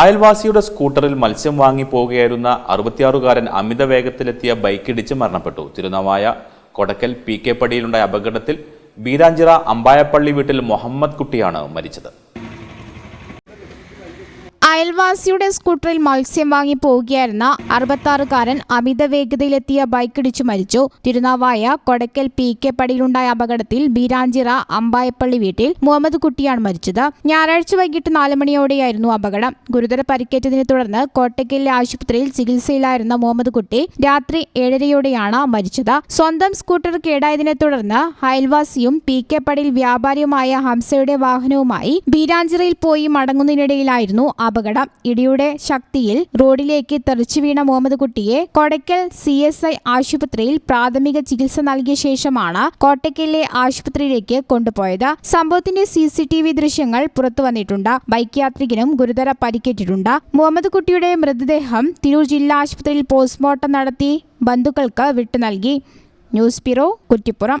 അയൽവാസിയുടെ സ്കൂട്ടറിൽ മത്സ്യം വാങ്ങി പോകുകയായിരുന്ന അറുപത്തിയാറുകാരൻ അമിത വേഗത്തിലെത്തിയ ബൈക്കിടിച്ച് മരണപ്പെട്ടു. തിരുനാവായ കൊടക്കൽ പി കെ പടിയിലുണ്ടായ അപകടത്തിൽ ബീരാഞ്ചിറ അമ്പായപ്പള്ളി വീട്ടിൽ മുഹമ്മദ് കുട്ടിയാണ് മരിച്ചത്. അയൽവാസിയുടെ സ്കൂട്ടറിൽ മത്സ്യം വാങ്ങി പോവുകയായിരുന്ന അറുപത്താറുകാരൻ അമിത വേഗതയിലെത്തിയ ബൈക്കിടിച്ചു മരിച്ചു. തിരുനാവായ കൊടക്കൽ പി കെ പടിയിലുണ്ടായ അപകടത്തിൽ ബീരാഞ്ചിറ അമ്പായപ്പള്ളി വീട്ടിൽ മുഹമ്മദ് കുട്ടിയാണ് മരിച്ചത്. ഞായറാഴ്ച വൈകിട്ട് നാല് മണിയോടെയായിരുന്നു അപകടം. ഗുരുതര പരിക്കേറ്റതിനെ തുടർന്ന് കോട്ടയ്ക്കലിലെ ആശുപത്രിയിൽ ചികിത്സയിലായിരുന്ന മുഹമ്മദ് കുട്ടി രാത്രി ഏഴരയോടെയാണ് മരിച്ചത്. സ്വന്തം സ്കൂട്ടർ കേടായതിനെ തുടർന്ന് അയൽവാസിയും പി കെ പടിയിൽ വ്യാപാരിയുമായ ഹംസയുടെ വാഹനവുമായി ബീരാഞ്ചിറയിൽ പോയി മടങ്ങുന്നതിനിടയിലായിരുന്നു അപകടം. ഇടിയുടെ ശക്തിയിൽ റോഡിലേക്ക് തെറിച്ചു വീണ മുഹമ്മദ് കുട്ടിയെ കൊടയ്ക്കൽ സി എസ് ഐ ആശുപത്രിയിൽ പ്രാഥമിക ചികിത്സ നൽകിയ ശേഷമാണ് കോട്ടയ്ക്കലിലെ ആശുപത്രിയിലേക്ക് കൊണ്ടുപോയത്. സംഭവത്തിന്റെ സി സി ടി വി ദൃശ്യങ്ങൾ പുറത്തുവന്നിട്ടുണ്ട് ബൈക്ക് യാത്രികനും ഗുരുതര പരിക്കേറ്റിട്ടുണ്ട്. മുഹമ്മദ് കുട്ടിയുടെ മൃതദേഹം തിരൂർ ജില്ലാ ആശുപത്രിയിൽ പോസ്റ്റ്മോർട്ടം നടത്തി ബന്ധുക്കൾക്ക് വിട്ടു നൽകി. News bureau Kuttippuram.